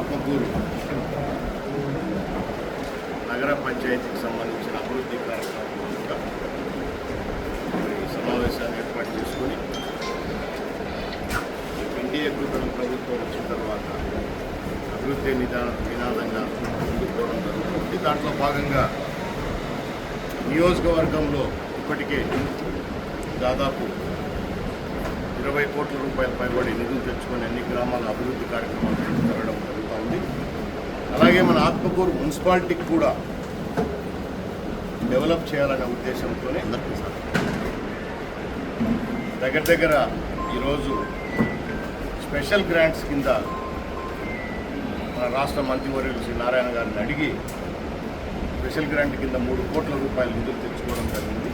ఆత్మకూరు. నగర పంచాయతీకి సంబంధించిన అభివృద్ధి కార్యక్రమం సమావేశాన్ని ఏర్పాటు చేసుకొని ఎన్డీఏ కూటమి ప్రభుత్వం వచ్చిన తర్వాత అభివృద్ధి నిదాన నినాదంగా ముందుకు జరుగుతుంది. దాంట్లో భాగంగా నియోజకవర్గంలో ఇప్పటికే దాదాపు ఇరవై కోట్ల రూపాయల పైబడి నిధులు తెచ్చుకొని అన్ని గ్రామాల అభివృద్ధి కార్యక్రమాలు జరగడం అలాగే మన ఆత్మకూరు మున్సిపాలిటీకి కూడా డెవలప్ చేయాలనే ఉద్దేశంతోనే దగ్గర దగ్గర ఈరోజు స్పెషల్ గ్రాంట్స్ కింద మన రాష్ట్ర మంత్రివర్యులు శ్రీ నారాయణ గారిని అడిగి స్పెషల్ గ్రాంట్ కింద మూడు కోట్ల రూపాయల నిధులు తెచ్చుకోవడం జరిగింది.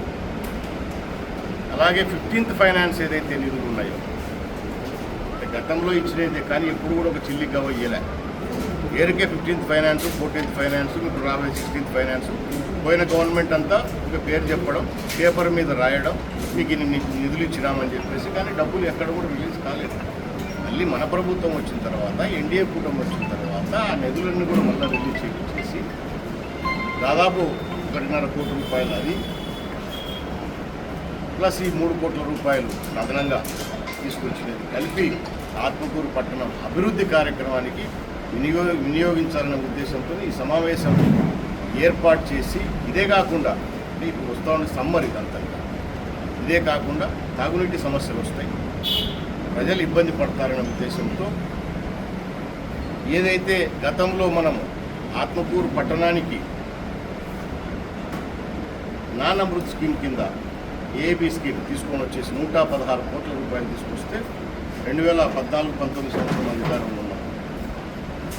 అలాగే ఫిఫ్టీన్త్ ఫైనాన్స్ ఏదైతే నిధులు ఉన్నాయో అంటే గతంలో ఇచ్చినైతే కానీ ఎప్పుడు కూడా ఒక చిల్లి గవ ఇయ్యలే. ఏరికే ఫిఫ్టీన్త్ ఫైనాన్స్ ఫోర్టీన్త్ ఫైనాన్స్ ఇప్పుడు రాబోయే సిక్స్టీన్త్ ఫైనాన్స్. పోయిన గవర్నమెంట్ అంతా ఒక పేరు చెప్పడం పేపర్ మీద రాయడం మీకు ఇన్ని నిధులు ఇచ్చినామని చెప్పేసి కానీ డబ్బులు ఎక్కడ కూడా రిలీజ్ కాలేదు. మళ్ళీ మన ప్రభుత్వం వచ్చిన తర్వాత ఎన్డీఏ కూటమి వచ్చిన తర్వాత ఆ నిధులన్నీ కూడా మళ్ళీ రిలీజ్ చేసి దాదాపు ఒకటిన్నర కోటి రూపాయలు అది. ప్లస్ ఈ మూడు కోట్ల రూపాయలు అదనంగా తీసుకొచ్చినది కలిపి ఆత్మకూరు పట్టణం అభివృద్ధి కార్యక్రమానికి వినియోగ వినియోగించాలనే ఉద్దేశంతో ఈ సమావేశం ఏర్పాటు చేసి ఇదే కాకుండా ఇప్పుడు వస్తూ ఉన్న సమ్మర్ ఇదంతా ఇదే కాకుండా తాగునీటి సమస్యలు వస్తాయి. ప్రజలు ఇబ్బంది పడతారనే ఉద్దేశంతో ఏదైతే గతంలో మనం ఆత్మకూరు పట్టణానికి నానమృత్ స్కీమ్ కింద ఏబీ స్కీమ్ తీసుకొని వచ్చేసి నూట పదహారు కోట్ల రూపాయలు తీసుకొస్తే రెండు వేల పద్నాలుగు పంతొమ్మిది సంవత్సరం అధికారంలో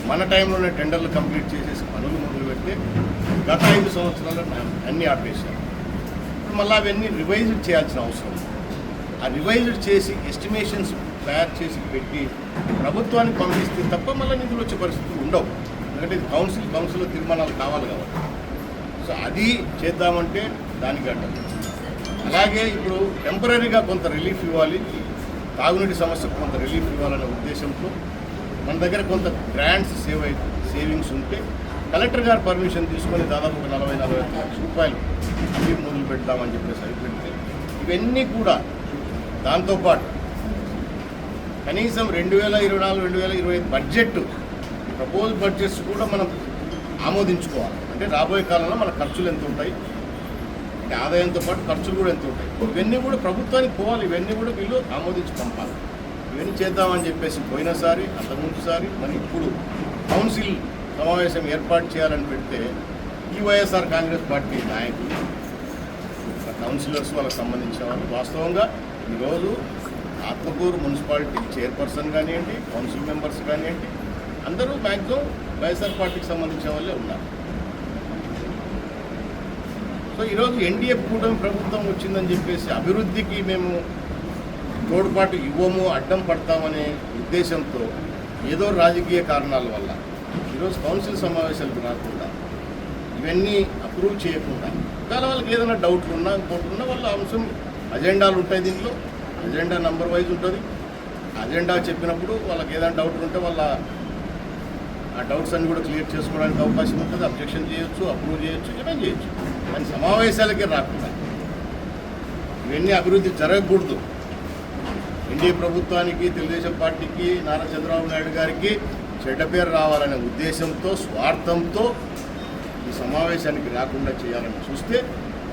మన టైంలోనే టెండర్లు కంప్లీట్ చేసేసి పనులు మొదలు పెడితే గత ఐదు సంవత్సరాలు అన్నీ ఆపేశారు. ఇప్పుడు మళ్ళీ అవన్నీ రివైజ్డ్ చేయాల్సిన అవసరం ఆ రివైజ్డ్ చేసి ఎస్టిమేషన్స్ తయారు చేసి పెట్టి ప్రభుత్వానికి పంపిస్తే తప్ప మళ్ళీ నిధులు వచ్చే పరిస్థితులు ఉండవు. ఎందుకంటే ఇది కౌన్సిల్ కౌన్సిల్ తీర్మానాలు కావాలి కాబట్టి. సో అది చేద్దామంటే దానికి అడ్డం. అలాగే ఇప్పుడు టెంపరీగా కొంత రిలీఫ్ ఇవ్వాలి. తాగునీటి సమస్యకు కొంత రిలీఫ్ ఇవ్వాలనే ఉద్దేశంతో మన దగ్గర కొంత గ్రాంట్స్ సేవ్ అయి సేవింగ్స్ ఉంటే కలెక్టర్ గారు పర్మిషన్ తీసుకొని దాదాపు ఒక నలభై నలభై ఐదు లక్షల రూపాయలు అవి మొదలు పెడదామని చెప్పేసి అవి పెడితే ఇవన్నీ కూడా దాంతోపాటు కనీసం రెండు వేల ఇరవై నాలుగు రెండు వేల ఇరవై ఐదు బడ్జెట్ ప్రపోజ్ బడ్జెట్స్ కూడా మనం ఆమోదించుకోవాలి. అంటే రాబోయే కాలంలో మన ఖర్చులు ఎంత ఉంటాయి? ఆదాయంతో పాటు ఖర్చులు కూడా ఎంత ఉంటాయి? ఇవన్నీ కూడా ప్రభుత్వానికి పోవాలి. ఇవన్నీ కూడా వీళ్ళు ఆమోదించి పంపాలి. ఇవన్నీ చేద్దామని చెప్పేసి పోయినసారి అంతకుముందుసారి మరి ఇప్పుడు కౌన్సిల్ సమావేశం ఏర్పాటు చేయాలని పెడితే ఈ వైఎస్ఆర్ కాంగ్రెస్ పార్టీ నాయకులు కౌన్సిలర్స్ వాళ్ళకి సంబంధించిన వాళ్ళు వాస్తవంగా ఈరోజు ఆత్మకూరు మున్సిపాలిటీ చైర్పర్సన్ కానివ్వండి కౌన్సిల్ మెంబర్స్ కానివ్వండి అందరూ మ్యాక్సిమం వైఎస్ఆర్ పార్టీకి సంబంధించిన వాళ్ళే ఉన్నారు. సో ఈరోజు ఎన్డీఏ కూటమి ప్రభుత్వం వచ్చిందని చెప్పేసి అభివృద్ధికి మేము తోడ్పాటు ఇవ్వము అడ్డం పడతామనే ఉద్దేశంతో ఏదో రాజకీయ కారణాల వల్ల ఈరోజు కౌన్సిల్ సమావేశాలకు రాకుండా ఇవన్నీ అప్రూవ్ చేయకుండా దాని వాళ్ళకి ఏదైనా డౌట్లు ఉన్నా ఇంకోటి ఉన్నా వాళ్ళ అంశం అజెండాలు ఉంటాయి దీంట్లో. అజెండా నంబర్ వైజ్ ఉంటుంది. అజెండా చెప్పినప్పుడు వాళ్ళకి ఏదైనా డౌట్లు ఉంటే వాళ్ళ ఆ డౌట్స్ అన్ని కూడా క్లియర్ చేసుకోవడానికి అవకాశం ఉంటుంది. అబ్జెక్షన్ చేయొచ్చు అప్రూవ్ చేయొచ్చు ఏమైనా చేయొచ్చు. కానీ సమావేశాలకే రాకుండా ఇవన్నీ అభివృద్ధి జరగకూడదు. ఎన్డీఏ ప్రభుత్వానికి తెలుగుదేశం పార్టీకి నారా చంద్రబాబు నాయుడు గారికి చెడ్డ పేరు రావాలనే ఉద్దేశంతో స్వార్థంతో ఈ సమావేశానికి రాకుండా చేయాలని చూస్తే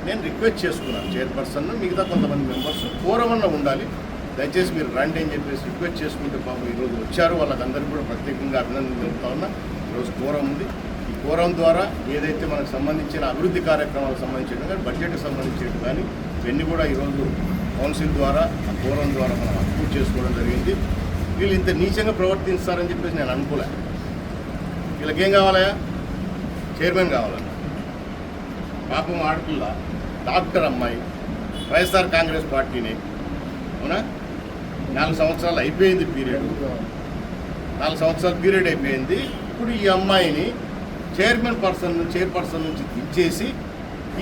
నేను రిక్వెస్ట్ చేసుకున్నాను. చైర్పర్సన్ మిగతా కొంతమంది మెంబర్స్ కోరమన్న ఉండాలి. దయచేసి మీరు రండి అని చెప్పేసి రిక్వెస్ట్ చేసుకుంటే పాపం ఈరోజు వచ్చారు. వాళ్ళకందరికీ కూడా ప్రత్యేకంగా అభినందన తెలుపుతా ఉన్నా. ఈరోజు కోరం ఉంది. ఈ కోరం ద్వారా ఏదైతే మనకు సంబంధించిన అభివృద్ధి కార్యక్రమాలకు సంబంధించిన కానీ బడ్జెట్కి సంబంధించినవి కానీ ఇవన్నీ కూడా ఈరోజు కౌన్సిల్ ద్వారా ఆ ఫోరం ద్వారా మనం అప్రూవ్ చేసుకోవడం జరిగింది. వీళ్ళు ఇంత నీచంగా ప్రవర్తిస్తారని చెప్పేసి నేను అనుకోలే. వీళ్ళకేం కావాలయా చైర్మన్ కావాలన్న. పాపం ఆడపిల్ల డాక్టర్ అమ్మాయి వైఎస్ఆర్ కాంగ్రెస్ పార్టీని. అవునా? నాలుగు సంవత్సరాలు అయిపోయింది పీరియడ్. నాలుగు సంవత్సరాల పీరియడ్ అయిపోయింది. ఇప్పుడు ఈ అమ్మాయిని చైర్మన్ పర్సన్ చైర్పర్సన్ నుంచి దించేసి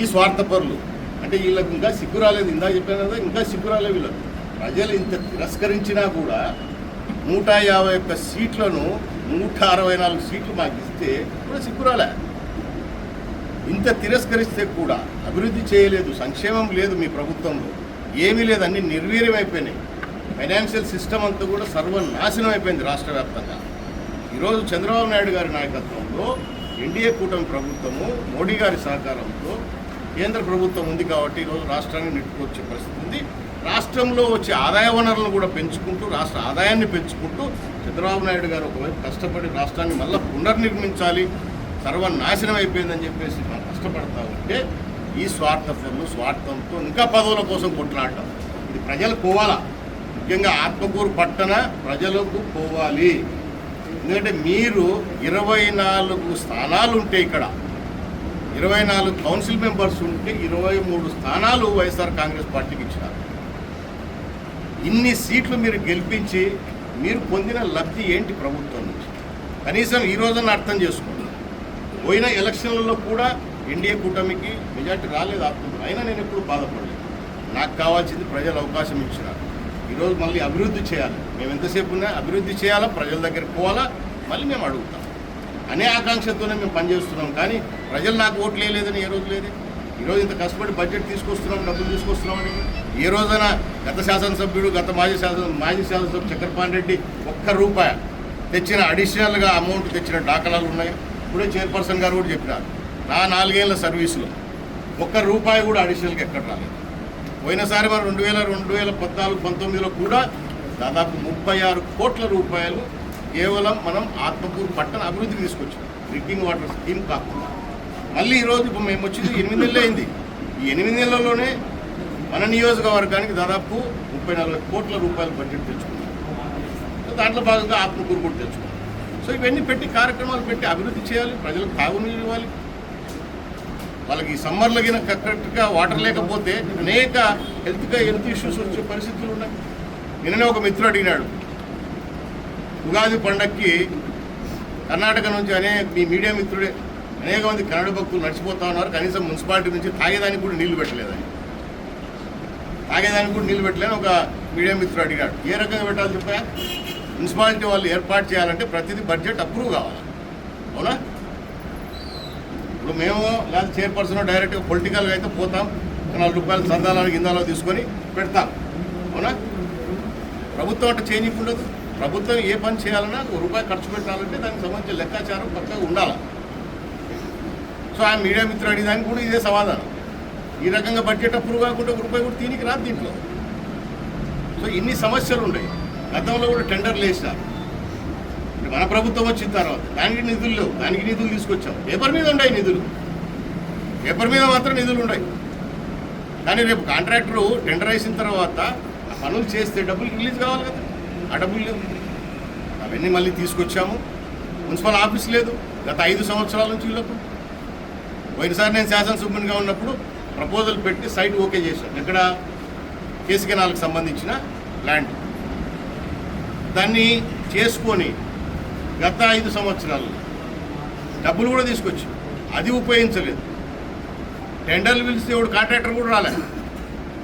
ఈ స్వార్థపరులు అంటే వీళ్ళకి ఇంకా సిగ్గు రాలేదు. ఇందాక చెప్పాను కదా ఇంకా సిగ్గు రాలేదు వీళ్ళకి. ప్రజలు ఇంత తిరస్కరించినా కూడా నూట యాభై ఒక్క సీట్లను నూట అరవై నాలుగు సీట్లు మాకు ఇస్తే కూడా సిగ్గురాలే ఇంత తిరస్కరిస్తే కూడా అభివృద్ధి చేయలేదు సంక్షేమం లేదు మీ ప్రభుత్వంలో. ఏమీ లేదు అన్ని నిర్వీర్యం అయిపోయినాయి ఫైనాన్షియల్ సిస్టమ్ అంతా కూడా సర్వనాశనం అయిపోయింది రాష్ట్ర వ్యాప్తంగా. ఈరోజు చంద్రబాబు నాయుడు గారి నాయకత్వంలో ఎన్డీఏ కూటమి ప్రభుత్వము మోడీ గారి సహకారంతో కేంద్ర ప్రభుత్వం ఉంది కాబట్టి ఈరోజు రాష్ట్రాన్ని నెట్టుకొచ్చే పరిస్థితి ఉంది. రాష్ట్రంలో వచ్చే ఆదాయ వనరులను కూడా పెంచుకుంటూ రాష్ట్ర ఆదాయాన్ని పెంచుకుంటూ చంద్రబాబు నాయుడు గారు ఒకవైపు కష్టపడి రాష్ట్రాన్ని మళ్ళీ పునర్నిర్మించాలి సర్వనాశనం అయిపోయిందని చెప్పేసి మనం కష్టపడతా ఉంటే ఈ స్వార్థపరులు స్వార్థంతో ఇంకా పదవుల కోసం కొట్లాడటం. ఇది ప్రజలు పోవాలా? ముఖ్యంగా ఆత్మకూరు పట్టణ ప్రజలకు పోవాలి. ఎందుకంటే మీరు ఇరవై నాలుగు స్థానాలు ఉంటే ఇక్కడ ఇరవై నాలుగు కౌన్సిల్ మెంబర్స్ ఉంటే ఇరవై మూడు స్థానాలు వైఎస్ఆర్ కాంగ్రెస్ పార్టీకి ఇచ్చినారు. ఇన్ని సీట్లు మీరు గెలిపించి మీరు పొందిన లబ్ధి ఏంటి ప్రభుత్వం నుంచి? కనీసం ఈ రోజున అర్థం చేసుకోండి. పోయిన ఎలక్షన్లలో కూడా ఎన్డీఏ కూటమికి మెజార్టీ రాలేదు ఆత్మ అయినా నేను ఎప్పుడు బాధపడలేదు. నాకు కావాల్సింది ప్రజలు అవకాశం ఇచ్చినారు. ఈరోజు మళ్ళీ అభివృద్ధి చేయాలి. మేము ఎంతసేపు ఉన్నా అభివృద్ధి చేయాలా? ప్రజల దగ్గరికి పోవాలా? మళ్ళీ మేము అడుగుతాం. అనే ఆకాంక్షతోనే మేము పనిచేస్తున్నాం. కానీ ప్రజలు నాకు ఓట్లు వేయలేదని ఏ రోజు లేదు. ఈరోజు ఇంత కష్టపడి బడ్జెట్ తీసుకొస్తున్నాం డబ్బులు తీసుకొస్తున్నామని ఏ రోజైనా గత శాసనసభ్యుడు గత మాజీ శాసన మాజీ శాసనసభ్యుడు చక్రపాణి రెడ్డి ఒక్క రూపాయి తెచ్చిన అడిషనల్గా అమౌంట్ తెచ్చిన దాఖలాలు ఉన్నాయి. ఇప్పుడే చైర్పర్సన్ గారు కూడా చెప్పినారు. నా నాలుగేళ్ళ సర్వీసులో ఒక్క రూపాయి కూడా అడిషనల్గా ఎక్కడ రాలేదు. పోయినసారి మరి రెండు వేల రెండు వేల పద్నాలుగు పంతొమ్మిదిలో కూడా దాదాపు ముప్పై ఆరు కోట్ల రూపాయలు కేవలం మనం ఆత్మకూరు పట్టణ అభివృద్ధికి తీసుకొచ్చాం. డ్రింకింగ్ వాటర్ స్కీమ్ కాకుండా. మళ్ళీ ఈరోజు ఇప్పుడు మేము వచ్చింది ఎనిమిది నెలలు అయింది. ఈ ఎనిమిది నెలల్లోనే మన నియోజకవర్గానికి దాదాపు ముప్పై నలభై కోట్ల రూపాయల బడ్జెట్ తెచ్చుకున్నాం. దాంట్లో భాగంగా ఆత్మకూరు కూడా తెచ్చుకున్నాం. సో ఇవన్నీ పెట్టి కార్యక్రమాలు పెట్టి అభివృద్ధి చేయాలి ప్రజలకు తాగునీరు ఇవ్వాలి. వాళ్ళకి ఈ సమ్మర్లో గిన కరెక్ట్గా వాటర్ లేకపోతే అనేక హెల్త్గా హెల్త్ ఇష్యూస్ వచ్చే పరిస్థితులు ఉన్నాయి. నిన్ననే ఒక మిత్రుడు అడిగినాడు ఉగాది పండక్కి కర్ణాటక నుంచి అనే మీ మీడియా మిత్రుడే అనేక మంది కన్నడ భక్తులు నడిచిపోతా ఉన్నారు. కనీసం మున్సిపాలిటీ నుంచి తాగేదానికి కూడా నీళ్ళు పెట్టలేదని. తాగేదానికి కూడా నీళ్ళు పెట్టలేని ఒక మీడియా మిత్రుడు అడిగాడు. ఏ రకంగా పెట్టాలి చెప్పా మున్సిపాలిటీ వాళ్ళు ఏర్పాటు చేయాలంటే ప్రతిదీ బడ్జెట్ అప్రూవ్ కావాలి. అవునా? ఇప్పుడు మేము లేదా చైర్పర్సన్ డైరెక్ట్గా పొలిటికల్గా అయితే పోతాం. నాలుగు రూపాయలు సందాలను గిందాలో తీసుకొని పెడతాం. అవునా? ప్రభుత్వం అంటే చేంజ్ ఉండదు ప్రభుత్వం ఏ పని చేయాలన్నా ఒక రూపాయి ఖర్చు పెట్టాలంటే దానికి సంబంధించిన లెక్కాచారం పక్కగా ఉండాలి. సో ఆయన మీడియా మిత్రుడు అడిగేదానికి కూడా ఇదే సమాధానం. ఈ రకంగా బడ్జెట్ అప్రూవ్ కాకుండా ఒక రూపాయి కూడా తీనికి రాదు దీంట్లో. సో ఇన్ని సమస్యలు ఉన్నాయి. గతంలో కూడా టెండర్లు వేసినారు మన ప్రభుత్వం వచ్చిన తర్వాత దానికి నిధులు లేవు. దానికి నిధులు తీసుకొచ్చాం. పేపర్ మీద ఉన్నాయి నిధులు. పేపర్ మీద మాత్రం నిధులు ఉన్నాయి. కానీ రేపు కాంట్రాక్టరు టెండర్ వేసిన తర్వాత ఆ పనులు చేస్తే డబ్బులు రిలీజ్ కావాలి కదా. అడవులు డబ్బులు లేవు అవన్నీ మళ్ళీ తీసుకొచ్చాము. మున్సిపల్ ఆఫీస్ లేదు. గత ఐదు సంవత్సరాల నుంచి వీళ్ళకు. పోయినసారి నేను శాసనసభ్యునిగా ఉన్నప్పుడు ప్రపోజల్ పెట్టి సైట్ ఓకే చేశాను. ఇక్కడ కేసు కెనాలకు సంబంధించిన ల్యాండ్. దాన్ని చేసుకొని గత ఐదు సంవత్సరాలు డబ్బులు కూడా తీసుకొచ్చి. అది ఉపయోగించలేదు. టెండర్లు పిలిస్తే ఇప్పుడు కాంట్రాక్టర్ కూడా రాలేదు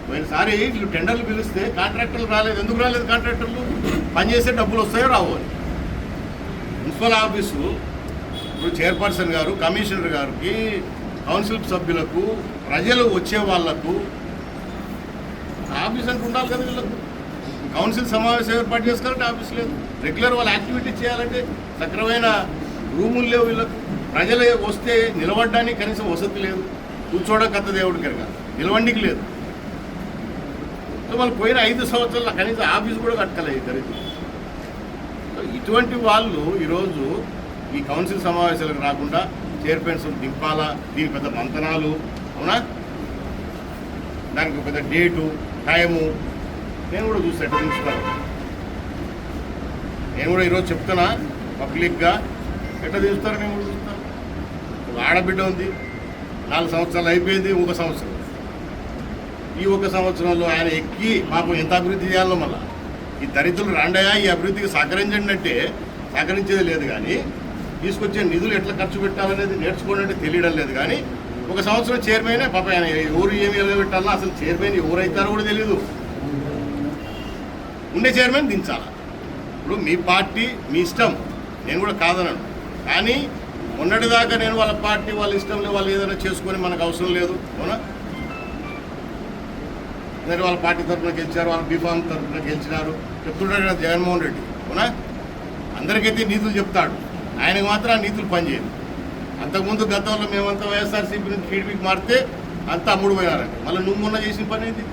పోయినసారి వీళ్ళు టెండర్లు పిలిస్తే కాంట్రాక్టర్లు రాలేదు. ఎందుకు రాలేదు కాంట్రాక్టర్లు? పనిచేసే డబ్బులు వస్తాయో రావు అని. మున్సిపల్ ఆఫీసు ఇప్పుడు చైర్పర్సన్ గారు కమిషనర్ గారికి కౌన్సిల్ సభ్యులకు ప్రజలు వచ్చే వాళ్ళకు ఆఫీస్ అంటే ఉండాలి కదా వీళ్ళకు. కౌన్సిల్ సమావేశం ఏర్పాటు చేసుకోవాలంటే ఆఫీస్ లేదు. రెగ్యులర్ వాళ్ళ యాక్టివిటీ చేయాలంటే సక్రమైన రూములు లేవు వీళ్ళకు. ప్రజలు వస్తే నిలబడడానికి కనీసం వసతి లేదు. కూర్చోవడం కథ దేవుడికి కనుక. నిలవండికి లేదు. సో వాళ్ళు పోయిన ఐదు సంవత్సరాల కనీసం ఆఫీస్ కూడా కట్టలేదు ఇద్దరికి సో ఇటువంటి వాళ్ళు ఈరోజు ఈ కౌన్సిల్ సమావేశాలకు రాకుండా చైర్పర్సన్ దింపాలా? దీని పెద్ద మంతనాలు అవునా? దానికి పెద్ద డేటు టైము. నేను కూడా చూస్తాను. ఎట్లా నేను కూడా ఈరోజు చెప్తున్నా పబ్లిక్గా ఎట్లా తీస్తారు నేను కూడా చూస్తాను ఆడబిడ్డ ఉంది నాలుగు సంవత్సరాలు అయిపోయింది ఒక సంవత్సరం. ఈ ఒక సంవత్సరంలో ఆయన ఎక్కి మాకు ఎంత అభివృద్ధి చేయాలో మళ్ళా. ఈ దరిద్రులు రాండయా? ఈ అభివృద్ధికి సహకరించండి అంటే సహకరించేది లేదు కానీ తీసుకొచ్చే నిధులు ఎట్లా ఖర్చు పెట్టాలనేది నేర్చుకోండి అంటే తెలియడం లేదు కానీ ఒక సంవత్సరం చైర్మన్ పాప ఆయన ఎవరు ఏమి పెట్టాలో అసలు చైర్మన్ ఎవరు అవుతారో కూడా తెలియదు ఉండే చైర్మన్ దించాల. ఇప్పుడు మీ పార్టీ మీ ఇష్టం. నేను కూడా కాదనను. కానీ మొన్నటిదాకా నేను వాళ్ళ పార్టీ వాళ్ళ ఇష్టంలో వాళ్ళు ఏదైనా చేసుకొని మనకు అవసరం లేదు. అవునా? మరి వాళ్ళ పార్టీ తరఫున గెలిచారు వాళ్ళ బీఫామ్ తరఫున గెలిచినారు. చెప్తుంటాడు కదా జగన్మోహన్ రెడ్డి. అవునా? అందరికైతే నీతులు చెప్తాడు. ఆయనకు మాత్రం ఆ నీతులు పనిచేయదు అంతకుముందు గతంలో మేమంతా వైఎస్ఆర్సీపీ నుంచి టీడీపీకి మారితే అంతా అమ్ముడు పోయినారండి మళ్ళీ నువ్వు మొన్న చేసిన పని ఏంటి?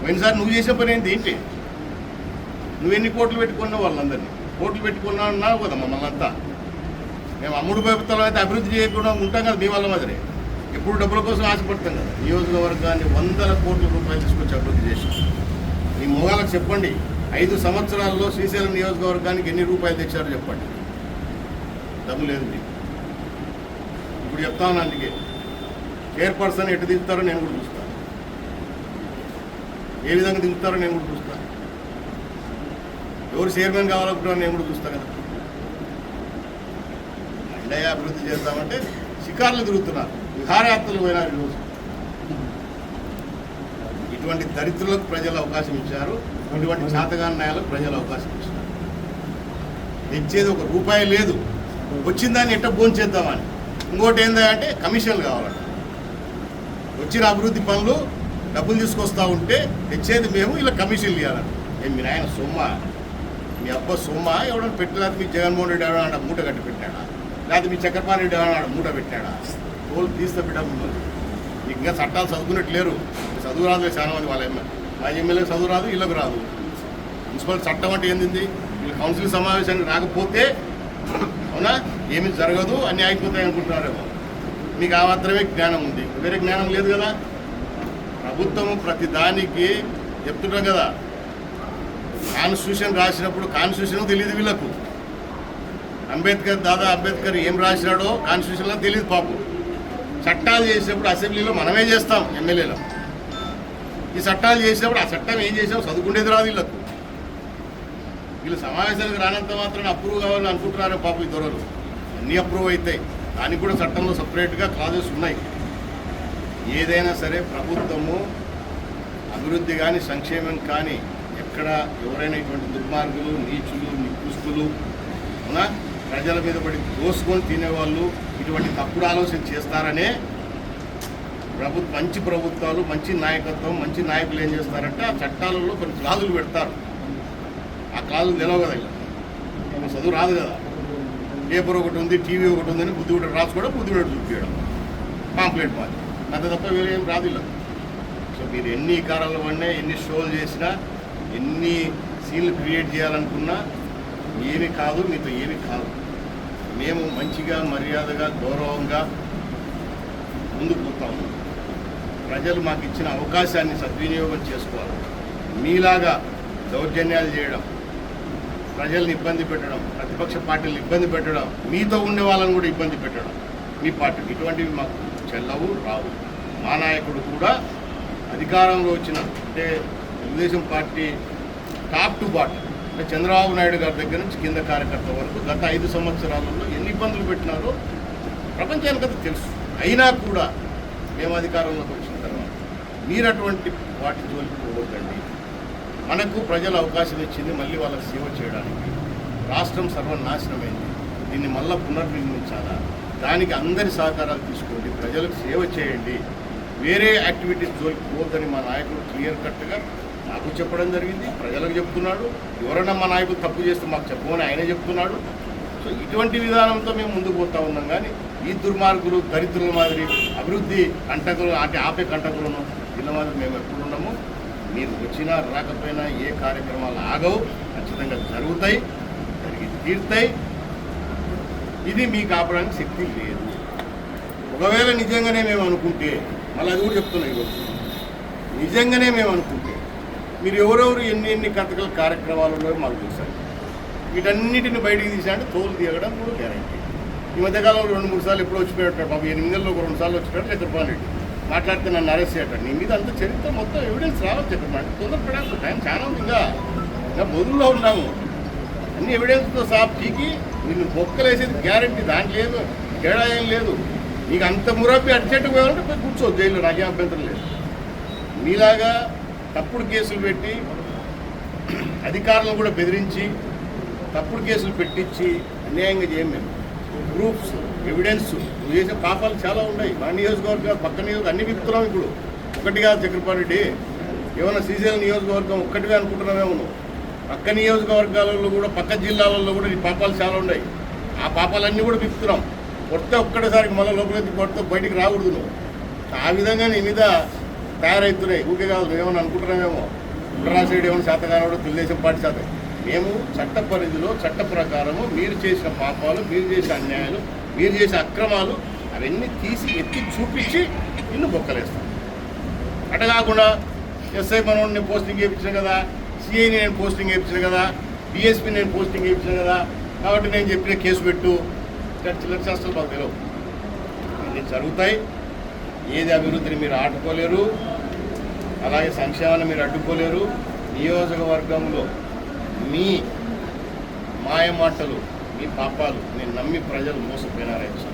పోయినసారి నువ్వు చేసిన పని ఏంటి? ఏంటి? నువ్వు ఎన్ని కోట్లు పెట్టుకున్నావు వాళ్ళందరినీ? కోట్లు పెట్టుకున్నావు అన్నావు కదా మమ్మల్ని అంతా. మేము అమ్ముడు ప్రభుత్వం అయితే అభివృద్ధి చేయకుండా ఉంటాం కదా మీ వాళ్ళ మాదిరే. ఎప్పుడు డబ్బుల కోసం ఆశపడతాం కదా. నియోజకవర్గాన్ని వందల కోట్ల రూపాయలు తీసుకొచ్చి అభివృద్ధి చేసి మీ మొగాలకు చెప్పండి ఐదు సంవత్సరాల్లో శ్రీశైలం నియోజకవర్గానికి ఎన్ని రూపాయలు తెచ్చారో చెప్పండి. డబ్బు లేదు మీకు. ఇప్పుడు చెప్తాను అందుకే. చైర్పర్సన్ ఎటు దిగుతారో నేను కూడా చూస్తాను ఏ విధంగా దిగుతారో నేను కూడా చూస్తాను ఎవరు చైర్మన్ కావాలనుకుంటారో నేను కూడా చూస్తాను కదా. అభివృద్ధి చేద్దామంటే షికార్లు తిరుగుతున్నారు. విహారయాత్రలు పోయినారు ఈరోజు. ఇటువంటి దరిద్రులకు ప్రజలు అవకాశం ఇచ్చారు. ఇటువంటి చాతగాని న్యాయాలకు ప్రజలు అవకాశం ఇచ్చారు. తెచ్చేది ఒక రూపాయి లేదు. వచ్చిందాన్ని ఎట్ట భోంచేద్దామని ఇంకోటి ఏంటంటే కమిషన్లు కావాలంట. వచ్చిన అభివృద్ధి పనులు డబ్బులు తీసుకొస్తా ఉంటే తెచ్చేది మేము ఇలా కమిషన్లు ఇవ్వాలంట. ఏం మీ నాయన సొమ్మ మీ అబ్బ సొమ్మ ఎవడన్నా పెట్టలేదు మీ జగన్మోహన్ రెడ్డి ఎవడన్నా మూట కట్టి పెట్టాడా? లేకపోతే మీ చక్రపాణి రెడ్డి ఎవడన్నా మూట పెట్టాడా? తోలు తీస్తే బిడ్డ ఇంకా చట్టాలు చదువుకున్నట్టు లేరు చదువు రాదు చాలా మంది వాళ్ళ ఎమ్మెల్యే మా ఎమ్మెల్యే చదువు రాదు వీళ్ళకి రాదు. మున్సిపల్ చట్టం అంటే ఏంది వీళ్ళు కౌన్సిల్ సమావేశానికి రాకపోతే అవునా? ఏమి జరగదు అన్నీ అయిపోతాయి అనుకుంటున్నారేమో. మీకు ఆ మాత్రమే జ్ఞానం ఉంది. వేరే జ్ఞానం లేదు కదా? ప్రభుత్వం ప్రతి దానికి చెప్తుంటాం కదా. కాన్స్టిట్యూషన్ రాసినప్పుడు కాన్స్టిట్యూషన్ తెలియదు వీళ్ళకు. అంబేద్కర్ దాదా అంబేద్కర్ ఏం రాసినాడో కాన్స్టిట్యూషన్లో తెలియదు పాపం. చట్టాలు చేసేప్పుడు అసెంబ్లీలో మనమే చేస్తాం ఎమ్మెల్యేలో. ఈ చట్టాలు చేసినప్పుడు ఆ చట్టం ఏం చేసాం చదువుకునేది రాదు వీళ్ళకు. వీళ్ళు సమావేశాలకు రానంత మాత్రం అప్రూవ్ కావాలని అనుకుంటున్నారు పాప ఈ దొరలు. అన్నీ అప్రూవ్ అవుతాయి దానికి కూడా చట్టంలో సపరేట్గా క్లాజెస్ ఉన్నాయి. ఏదైనా సరే ప్రభుత్వము అభివృద్ధి కానీ సంక్షేమం కానీ ఎక్కడ ఎవరైనా ఇటువంటి దుర్మార్గులు నీచులు నికృష్టులు అవునా? ప్రజల మీద పడి దోసుకొని తినేవాళ్ళు ఇటువంటి తప్పుడు ఆలోచన చేస్తారనే ప్రభు మంచి ప్రభుత్వాలు మంచి నాయకత్వం మంచి నాయకులు ఏం చేస్తారంటే ఆ చట్టాలలో కొన్ని క్లాజులు పెడతారు. ఆ క్లాజులు తెలవు కదా ఇలా చదువు రాదు కదా. పేపర్ ఒకటి ఉంది టీవీ ఒకటి ఉందని బుద్ధి కూడా రాసుకోవడం బుద్ధి కూడా చూపించడం. పాంప్లెట్ మాది. అంత తప్ప వేరే ఏం రాదు ఇలా. సో మీరు ఎన్ని కారాలు పడినా ఎన్ని షోలు చేసినా ఎన్ని సీన్లు క్రియేట్ చేయాలనుకున్నా ఏమి కాదు మీతో ఏమి కాదు. మేము మంచిగా మర్యాదగా గౌరవంగా ముందుకు పోతాము ప్రజలు మాకు ఇచ్చిన అవకాశాన్ని సద్వినియోగం చేసుకోవాలి. మీలాగా దౌర్జన్యాలు చేయడం ప్రజల్ని ఇబ్బంది పెట్టడం ప్రతిపక్ష పార్టీలను ఇబ్బంది పెట్టడం మీతో ఉండే వాళ్ళని కూడా ఇబ్బంది పెట్టడం మీ పార్టీ. ఇటువంటివి మాకు చెల్లవు రావు. మా నాయకుడు కూడా అధికారంలో వచ్చిన అంటే Telugu Desam Party top to bottom Chandrababu Naidu గారి దగ్గర నుంచి కింద కార్యకర్త వరకు గత ఐదు సంవత్సరాలలో ఎన్ని ఇబ్బందులు పెట్టినారో ప్రపంచానికి అది తెలుసు. అయినా కూడా మేము అధికారంలోకి వచ్చిన తర్వాత మీరు అటువంటి వాటి జోలికి పోవద్దండి. మనకు ప్రజలు అవకాశం ఇచ్చింది మళ్ళీ వాళ్ళకి సేవ చేయడానికి. రాష్ట్రం సర్వనాశనమైంది. దీన్ని మళ్ళా పునర్నిర్మించాలా? దానికి అందరి సహకారాలు తీసుకోండి. ప్రజలకు సేవ చేయండి. వేరే యాక్టివిటీస్ జోలికి పోవద్దని మా నాయకులు క్లియర్ కట్గా నాకు చెప్పడం జరిగింది ప్రజలకు చెప్తున్నాడు. ఎవరైనా మా నాయకుడు తప్పు చేస్తే మాకు చెప్పమని ఆయనే చెప్తున్నాడు. సో ఇటువంటి విధానంతో మేము ముందుకు పోతా ఉన్నాం. కానీ ఈ దుర్మార్గులు దరిద్రుల మాదిరి అభివృద్ధి కంటకులు అంటే ఆపే కంటకులను వీళ్ళ మాదిరి మేము ఎప్పుడు ఉన్నాము మీరు వచ్చినా రాకపోయినా ఏ కార్యక్రమాలు ఆగవు. ఖచ్చితంగా జరుగుతాయి జరిగి తీరుతాయి. ఇది మీకు ఆపడానికి శక్తి లేదు. ఒకవేళ నిజంగానే మేము అనుకుంటే మళ్ళీ అది కూడా చెప్తున్నాయి ఈరోజు నిజంగానే మేము అనుకుంటాం మీరు ఎవరెవరు ఎన్ని ఎన్ని కథకల కార్యక్రమాలు ఉన్నాయో మాకు తెలుసారు వీటన్నిటిని బయటికి తీసాలంటే తోలు తీయడం కూడా గ్యారంటీ ఈ మధ్యకాలంలో రెండు మూడు సార్లు ఎప్పుడు వచ్చిపోయాడు బాబు ఎనిమిదిలో ఒక రెండు సార్లు వచ్చిపోయాడు చంద్రబాబు మాట్లాడితే నన్ను అరెస్ట్ చేయటం నీ మీద అంత చరిత్ర మొత్తం ఎవిడెన్స్ రావాలి చెప్పమాట తొందరపడాల్సిన టైం చాలా ఉంది ఇంకా. బదుల్లో ఉన్నాము. అన్ని ఎవిడెన్స్తో సహా పీకి నిన్ను బొక్కలేసేది గ్యారంటీ దాంట్లో లేదు తేడా ఏం లేదు. నీకు అంత మురబ్బి అర్జెంట్ పోయాలంటే పోయి కూర్చో జైల్లో నాకేం అభ్యంతరం లేదు. మీలాగా తప్పుడు కేసులు పెట్టి అధికారులను కూడా బెదిరించి తప్పుడు కేసులు పెట్టించి అన్యాయంగా చేయం మేము. ప్రూఫ్స్ ఎవిడెన్స్ నువ్వు చేసే పాపాలు చాలా ఉన్నాయి. మా నియోజకవర్గం పక్క నియోజకవర్గం అన్ని విప్పుతున్నాం ఇప్పుడు. ఒకటిగా చక్రపాణి రెడ్డి ఏమైనా సీజనల్ నియోజకవర్గం ఒక్కటిగా అనుకుంటున్నామేమో నువ్వు. పక్క నియోజకవర్గాలలో కూడా పక్క జిల్లాలలో కూడా ఈ పాపాలు చాలా ఉన్నాయి. ఆ పాపాలన్నీ కూడా విప్పుతున్నాం. కొడితే ఒక్కటిసారికి మళ్ళీ లోపలికి కొడితే బయటికి రాకూడదు నువ్వు. ఆ విధంగా నీ మీద తయారవుతున్నాయి ఊకే కాదు ఏమని అనుకుంటున్నామేమో. రాసేడు ఏమైనా శాతం కానివాడు తెలుగుదేశం పార్టీ శాతం. మేము చట్ట పరిధిలో చట్ట ప్రకారము మీరు చేసిన పాపాలు మీరు చేసిన అన్యాయాలు మీరు చేసిన అక్రమాలు అవన్నీ తీసి ఎత్తి చూపించి నిన్ను బొక్కలేస్తాం. అట కాకుండా ఎస్ఐ మనోడు నేను పోస్టింగ్ వేయించాను కదా సిఐని నేను పోస్టింగ్ వేయించాను కదా డిఎస్పీ నేను పోస్టింగ్ వేయించాను కదా కాబట్టి నేను చెప్పిన కేసు పెట్టు. ఇట్లా చిల్లర శాస్త్రాలు మాకు తెలియవు. జరుగుతాయి. ఏది అభివృద్ధిని మీరు ఆటుకోలేరు అలాగే సంక్షేమాన్ని మీరు అడ్డుకోలేరు. నియోజకవర్గంలో మీ మాయమాటలు మీ పాపాలు నేను నమ్మి ప్రజలు మోసపోయినారని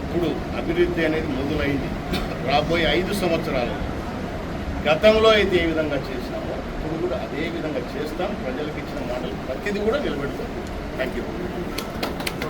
ఇప్పుడు అభివృద్ధి అనేది మొదలైంది. రాబోయే ఐదు సంవత్సరాలు గతంలో అయితే ఏ విధంగా చేసినామో ఇప్పుడు కూడా అదే విధంగా చేస్తాం. ప్రజలకు ఇచ్చిన మాటలు ప్రతిదీ కూడా నిలబెడతాం థ్యాంక్ యూ